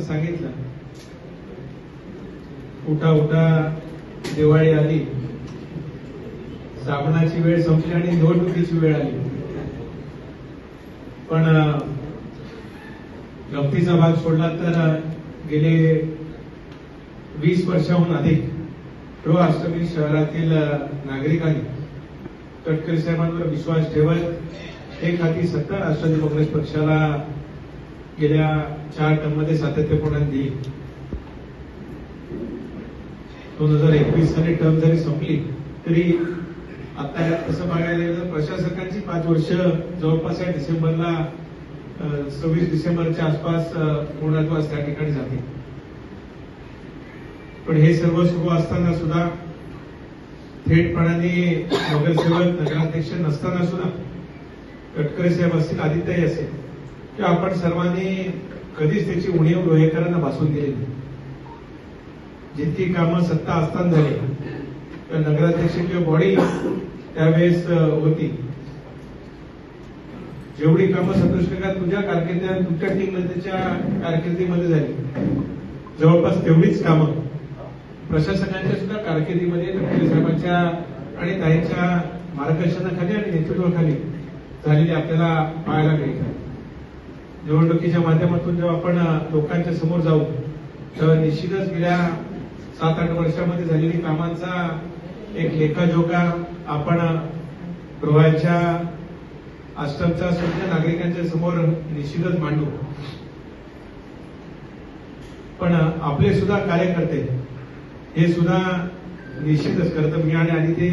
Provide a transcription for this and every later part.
तर सांगितलं. उठा उठा दिवाळी आली. साबणाची वेळ संपली आणि निवडणुकीची वेळ आली. पण गमतीचा भाग सोडला तर गेले वीस वर्षाहून अधिक रो अष्टमी शहरातील नागरिकांनी तटकरे साहेबांवर विश्वास ठेवत एक हाती सत्ता राष्ट्रवादी काँग्रेस पक्षाला गेल्या चार टर्ममध्ये सातत्यपूर्ण दिली. दोन हजार एकवीस साली टर्म जरी संपली तरी आता तसं बघायला गेलं प्रशासकांची पाच वर्ष जवळपास या डिसेंबरला सव्वीस डिसेंबरच्या आसपास पूर्णत्वास त्या ठिकाणी जाते पण हे सर्व सुरू असताना सुद्धा थेटपणाने नगरसेवक नगराध्यक्ष नसताना सुद्धा तटकरे साहेब असतील आदित्यही असेल. की आपण सर्वांनी कधीच त्याची उणीव लोहेकरांना भासून दिली नाही. जितकी कामं सत्ता असताना झाली तर नगराध्यक्ष किंवा बॉडी त्यावेळेस होती. जेवढी कामं संतोष तुझ्या कारकिर्दीत तुमच्या टीम कारकिर्दीमध्ये झाली. जवळपास तेवढीच कामं प्रशासनाच्या सुद्धा कारकिर्दीमध्ये साहेबांच्या आणि ताईंच्या मार्गदर्शनाखाली आणि नेतृत्वाखाली झालेली आपल्याला पाहायला मिळतात. निवडणुकीच्या माध्यमातून जेव्हा आपण लोकांच्या समोर जाऊ तेव्हा निश्चितच गेल्या सात आठ वर्षामध्ये झालेली कामांचा एक लेखाजोखा आपण अ, आश्रमच्या सर्व नागरिकांच्या समोर निश्चितच मांडू. पण आपले सुद्धा कार्यकर्ते हे सुद्धा निश्चितच करतं मी आणि आधी ते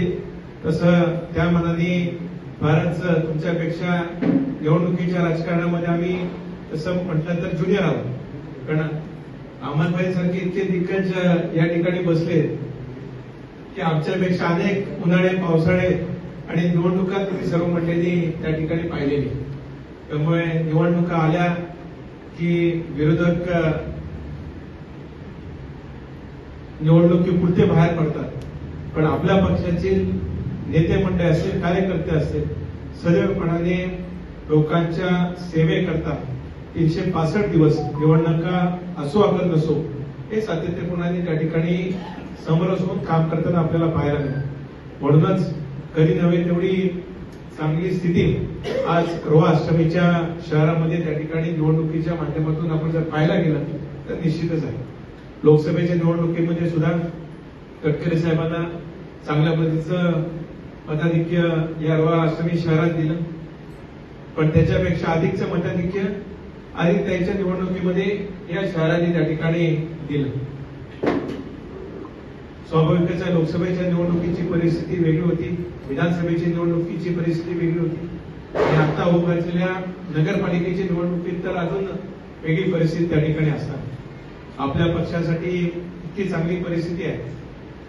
तसं त्या मनाने फारच तुमच्यापेक्षा निवडणुकीच्या राजकारणामध्ये आम्ही तसं म्हटलं तर जुनियर आहोत. कारण अहमदभाई सारखे इतके दिग्गज या ठिकाणी बसले की आमच्यापेक्षा अनेक उन्हाळे पावसाळे आणि निवडणुका तुम्ही सर्व मंडळींनी त्या ठिकाणी पाहिलेली. त्यामुळे निवडणुका आल्या की विरोधक निवडणुकीपुरते बाहेर पडतात. पण आपल्या पक्षाचे नेते मंडळ असतील कार्यकर्ते असतील सदैवपणाने लोकांच्या सेवेकरता तीनशे पासष्ट दिवस निवडणुका असो आपण नसो हे सातत्यपूर्णाने त्या ठिकाणी समरस होऊन काम करताना आपल्याला पाहायला मिळेल. म्हणूनच कधी नव्हे तेवढी चांगली स्थिती आज रोहा अष्टमीच्या शहरामध्ये त्या ठिकाणी निवडणुकीच्या माध्यमातून आपण जर पाहायला गेलं तर निश्चितच आहे. लोकसभेच्या निवडणुकीमध्ये सुद्धा गडकरी साहेबांना चांगल्या पद्धतीचं मताधिक्य या रोहा अष्टमी शहरात दिलं. पण त्याच्यापेक्षा अधिकचं मताधिक्य आणि त्यांच्या निवडणुकीमध्ये या शहराने त्या ठिकाणी दिलं. स्वाभाविकच लोकसभेच्या निवडणुकीची परिस्थिती वेगळी होती. विधानसभेची निवडणुकीची परिस्थिती वेगळी होती. आणि आता होत असलेल्या नगरपालिकेची निवडणुकीत तर अजून वेगळी परिस्थिती त्या ठिकाणी असतात आपल्या पक्षासाठी इतकी चांगली परिस्थिती आहे.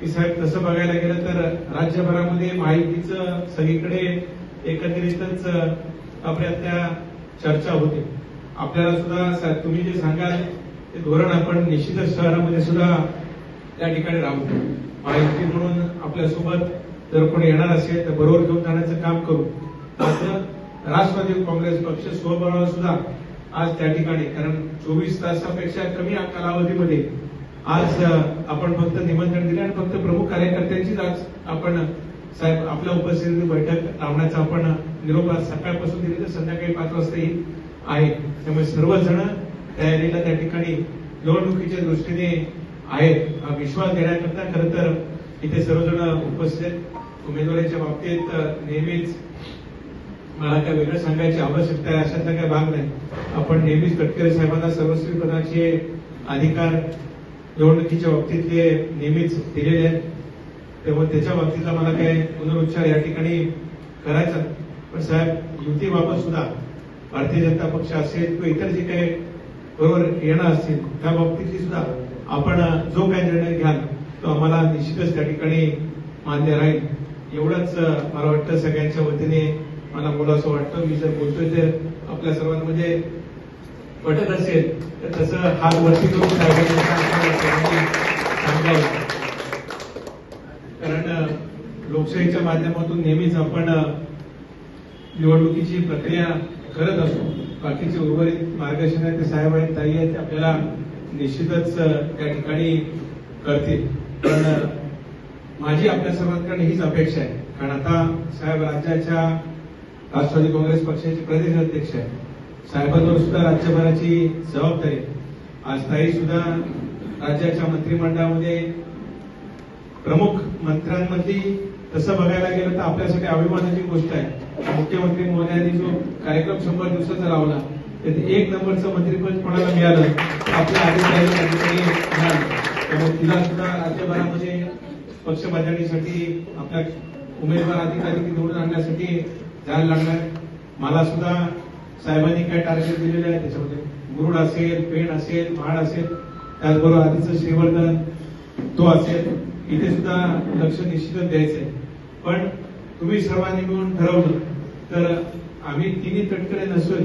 की साहेब तसं बघायला गेलं तर राज्यभरामध्ये माहितीचं सगळीकडे एकत्रितच आपल्या त्या चर्चा होते. आपल्याला सुद्धा साहेब तुम्ही जे सांगाल ते धोरण आपण निश्चितच शहरामध्ये सुद्धा त्या ठिकाणी राहू माहिती म्हणून आपल्यासोबत जर कोणी येणार असेल तर बरोबर घेऊन जाण्याचं काम करू. मात्र राष्ट्रवादी काँग्रेस पक्ष स्वबळावर सुद्धा आज त्या ठिकाणी कारण चोवीस तासापेक्षा कमी कालावधीमध्ये आज आपण फक्त निमंत्रण दिले आणि फक्त प्रमुख कार्यकर्त्यांचीच आज आपण साहेब आपल्या उपस्थितीत बैठक लावण्याचा आपण निरोप आज सकाळपासून दिली तर संध्याकाळी पाच वाजता येईल. आहे त्यामुळे सर्वजण तयारीला त्या ठिकाणी निवडणुकीच्या दृष्टीने आहेत. हा विश्वास देण्याकरता खरं तर इथे सर्वजण उपस्थित उमेदवारीच्या बाबतीत नेहमीच मला काय वेगळं सांगायची आवश्यकता आहे अशातला काही भाग नाही. आपण नेहमीच गडकरी साहेबांना सर्वस्वी पदाचे अधिकार निवडणुकीच्या बाबतीतले नेहमीच दिलेले आहेत. त्यामुळे त्याच्या बाबतीतला मला काय पुनरुच्चार या ठिकाणी करायचा पण साहेब युतीबाबत सुद्धा भारतीय जनता पक्ष असेल किंवा इतर जे काही बरोबर येणं असतील त्या बाबतीतली सुद्धा आपण जो काही निर्णय घ्याल तो आम्हाला निश्चितच त्या ठिकाणी मान्य राहील. एवढंच मला वाटतं सगळ्यांच्या वतीने मला बोलावं वाटतं. मी जर बोलतोय तर आपल्या सर्वांमध्ये म्हणजे पटत असेल तर तसं हात वरती करून सांगावं. कारण लोकशाहीच्या माध्यमातून नेहमीच आपण निवडणुकीची प्रक्रिया करत असतो बाकीचे उर्वरित मार्गदर्शन आहे ते साहेब आहेत ताई आहेत ते आपल्याला निश्चितच त्या ठिकाणी करतील. पण माझी आपल्या सर्वांकडे हीच अपेक्षा आहे. कारण आता साहेब राज्याच्या राष्ट्रवादी काँग्रेस पक्षाचे प्रदेश अध्यक्ष आहे साहेबांवर सुद्धा राज्यभराची जबाबदारी आज ताई सुद्धा राज्याच्या मंत्रिमंडळामध्ये प्रमुख मंत्र्यांमधली तसं बघायला गेलं तर आपल्यासाठी अभिमानाची गोष्ट आहे. मुख्यमंत्री महोदयांनी जो कार्यक्रम शंभर दिवसाचा लावला त्यात एक नंबरचं मंत्रीपद कोणाला मिळालं? आपल्या अधिकाऱ्याला मिळालं. तिला सुद्धा राज्यभरामध्ये पक्ष बजावण्यासाठी आपल्या उमेदवार अधिकारी निवडून आणण्यासाठी जायला लागणार. मला सुद्धा साहेबांनी काय टार्गेट दिलेलं आहे त्याच्यामध्ये. गुरुड असेल पेण असेल महाड असेल त्याचबरोबर आधीचं श्रीवर्धन तो असेल इथे सुद्धा लक्ष निश्चितच द्यायचंय. पण तुम्ही सर्वांनी मिळून ठरवलं तर आम्ही तिन्ही तटकडे नसून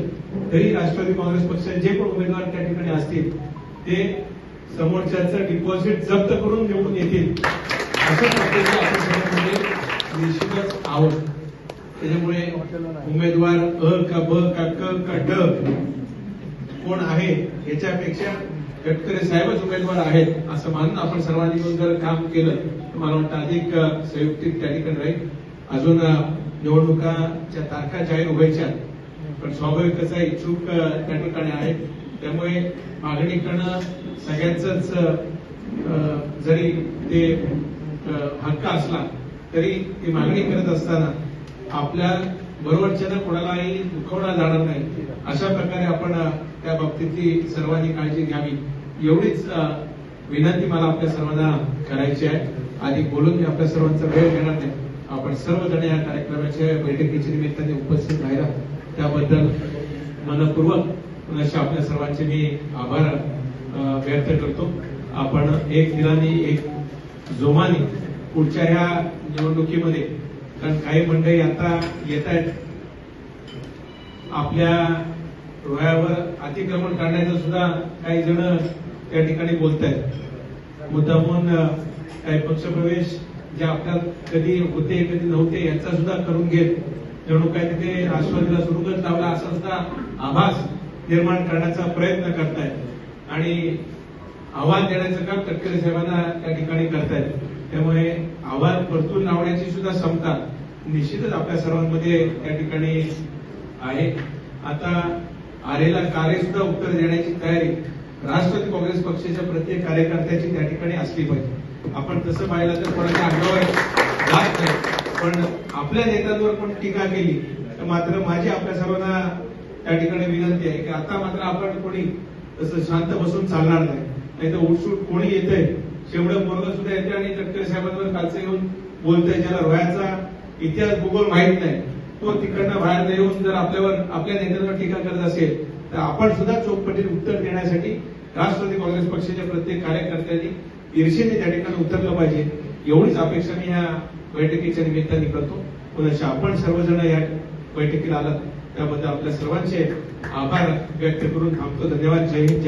तरी राष्ट्रवादी काँग्रेस पक्षाचे जे पण उमेदवार त्या ठिकाणी असतील ते समोरच्याचं डिपॉझिट जप्त करून निवडून येतील असं निश्चितच आहोत. त्याच्यामुळे उमेदवार अ का ब का क का ड कोण आहे याच्यापेक्षा गडकरी साहेबच उमेदवार आहेत असं मानून आपण सर्वांनी मिळून जर काम केलं तर मला वाटतं अधिक संयुक्त संयुक्तिक त्या ठिकाणी राहील. अजून निवडणुकाच्या तारखा जाहीर व्हायच्या पण स्वाभाविकच इच्छुक त्या ठिकाणी आहेत. त्यामुळे मागणी करणं सगळ्यांचंच जरी ते हक्क असला तरी ती मागणी करत असताना आपल्या बरोबरच्या कोणालाही दुखवला जाणार नाही. अशा प्रकारे आपण त्या बाबतीतली सर्वांनी काळजी घ्यावी. एवढीच विनंती मला आपल्या सर्वांना करायची आहे. आधी बोलून मी आपल्या सर्वांचा वेळ घेणार नाही. आपण सर्वजण या कार्यक्रमाच्या बैठकीच्या निमित्ताने उपस्थित राहिला त्याबद्दल मनपूर्वक पुन्हा आपल्या सर्वांचे मी आभार व्यक्त करतो. आपण एक दिलाने एक जोमाने पुढच्या ह्या निवडणुकीमध्ये कारण काही मंडळी आता येत आहेत आपल्या डोळ्यावर अतिक्रमण करण्याचं सुद्धा काही जण त्या ठिकाणी बोलत आहेत मुद्दामून अ, काही पक्षप्रवेश जे आपल्या कधी होते कधी नव्हते यांचा सुद्धा करून घेत. जणू काय तिथे राष्ट्रवादीला सुरुगत लावला असा सुद्धा आभास निर्माण करण्याचा प्रयत्न करतायत. आणि आव्हान देण्याचं काम तटकरे साहेबांना त्या ठिकाणी करतायत. त्यामुळे आव्हान परतून लावण्याची सुद्धा क्षमता निश्चितच आपल्या सर्वांमध्ये त्या ठिकाणी आहे. आता आरेला कार्य सुद्धा उत्तर देण्याची तयारी राष्ट्रवादी काँग्रेस पक्षाच्या प्रत्येक कार्यकर्त्याची त्या ठिकाणी असली पाहिजे. आपण तसं पाहिलं तर कोणाच्या अंगावर जात नाही पण आपल्या नेत्यांवर पण टीका केली तर मात्र माझी आपल्या सर्वांना त्या ठिकाणी विनंती आहे की आता मात्र आपण कोणी तसं शांत बसून चालणार नाही. नाही तर उठसूट कोणी येतंय शेवढं पोरग सुद्धा येते आणि तटकरे साहेबांवर कालचं येऊन बोलतंय ज्याला रोयाचा इतिहास भूगोल माहीत नाही तो तिकडनं बाहेर येऊन जर आपल्यावर आपल्या नेत्यांवर टीका करत असेल तर आपण सुद्धा चोखपटीत उत्तर देण्यासाठी राष्ट्रवादी काँग्रेस पक्षाच्या प्रत्येक कार्यकर्त्यांनी ईर्षेने त्या ठिकाणी उतरलं पाहिजे. एवढीच अपेक्षा मी या बैठकीच्या निमित्ताने करतो. पुन्हा आपण सर्वजण या बैठकीला आलात. त्याबद्दल आपल्या सर्वांचे आभार व्यक्त करून थांबतो. धन्यवाद. जय हिंद.